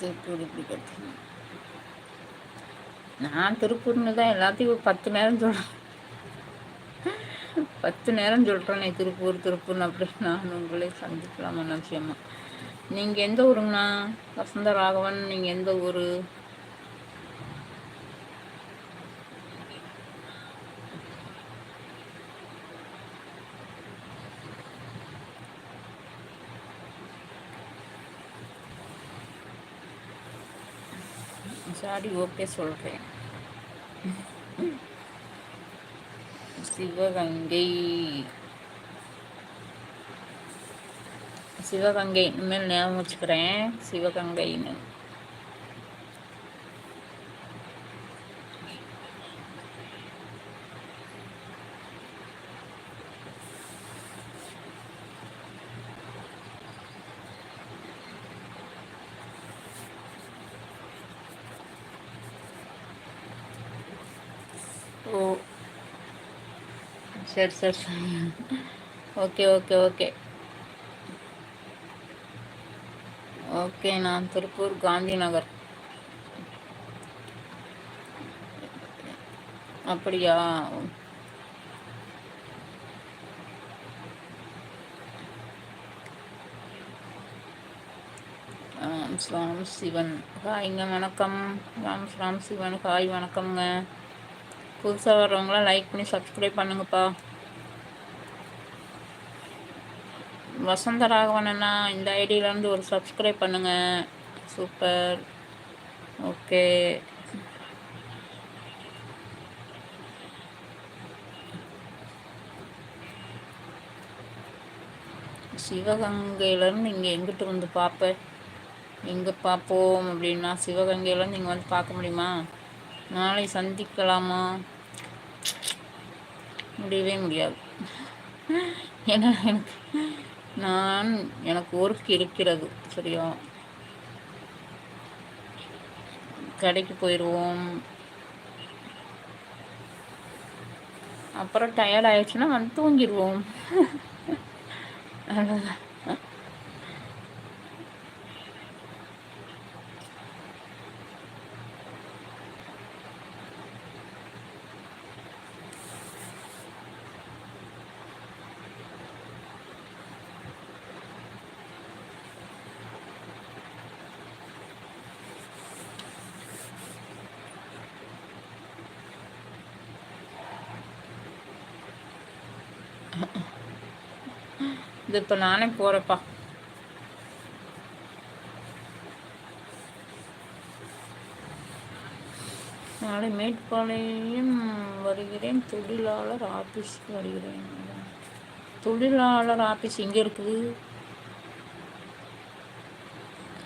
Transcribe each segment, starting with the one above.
திருப்பூர் இப்படி நான் திருப்பூர்னு தான் எல்லாத்தையும் பத்து நேரம் சொல்கிறேன் பத்து நேரம் சொல்கிறேனே திருப்பூர் திருப்பூர்னு அப்படி நான் உங்களே சந்திக்கலாம் விஷயமா நீங்கள் எந்த ஊருங்கண்ணா? வசந்த ராகவன் நீங்கள் எந்த ஊர்? சாரி ஓகே சொல்கிறேன் சிவகங்கை சிவகங்கை இனிமேல் ஞாபகம் வச்சுக்கிறேன் சிவகங்கைன்னு ஓ. சரி சரி சரி. Okay okay okay. ஓகே நான் திருப்பூர் காந்தி நகர். அப்படியா? ராம் சிவன். ஹாய்ங்க வணக்கம். ராம் ராம் சிவன். ஹாய் வணக்கம்ங்க. புதுசாக வர்றவங்களாம் லைக் பண்ணி சப்ஸ்கிரைப் பண்ணுங்கப்பா. வசந்த ராகவனா இந்த ஐடியிலேருந்து ஒரு சப்ஸ்கிரைப் பண்ணுங்கள் சூப்பர் ஓகே சிவகங்கையிலேருந்து இங்கே எங்கிட்டு வந்து பார்ப்பேன் எங்கே பார்ப்போம் அப்படின்னா சிவகங்கையிலேருந்து இங்கே வந்து பார்க்க முடியுமா? நாளை சந்திக்கலாமா? முடியவே முடியாது. ஏன்னா எனக்கு நான் எனக்கு ஒர்க் இருக்கிறது சரியா? கடைக்கு போயிடுவோம் அப்புறம் டயர்ட் ஆயிடுச்சுன்னா வந்து தூங்கிடுவோம் அவ்வளோதான் இது இப்போ நானே போகிறப்பா நாளை மேட்பாளையம் வருகிறேன். தொழிலாளர் ஆஃபீஸ்க்கு வருகிறேன். தொழிலாளர் ஆஃபீஸ் எங்கே இருக்குது.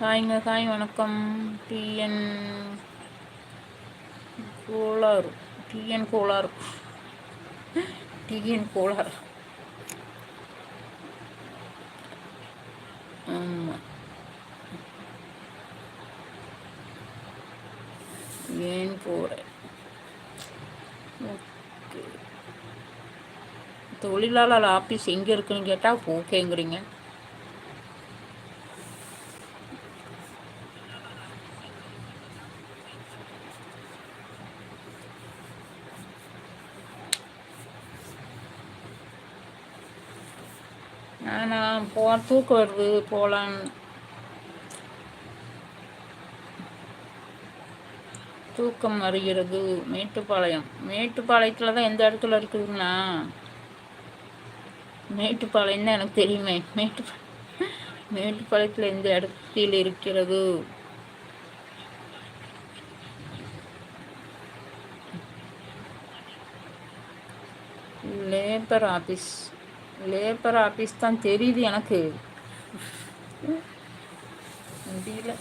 ஹாய்ங்க ஹாய் வணக்கம். டிஎன் கோளாறு. டிஎன் கோளாறு. டிஎன் கோளாறு. ஆமாம் ஏன் போகிறேன் ஓகே. தொழிலாளர் ஆஃபீஸ் எங்கே இருக்குன்னு கேட்டால் ஓகேங்கிறீங்க. நான் போ தூக்கம் வருது போகலான்னு தூக்கம் வருகிறது மேட்டுப்பாளையம். மேட்டுப்பாளையத்தில் தான் எந்த இடத்துல இருக்குதுங்கண்ணா மேட்டுப்பாளையம் தான் எனக்கு தெரியுமே. மேட்டுப்பா மேட்டுப்பாளையத்தில் எந்த இடத்தில் இருக்கிறது? லேபர் ஆஃபீஸ் லேபர் ஆஃபீஸ் தான் தெரியுது எனக்கு. முடியல.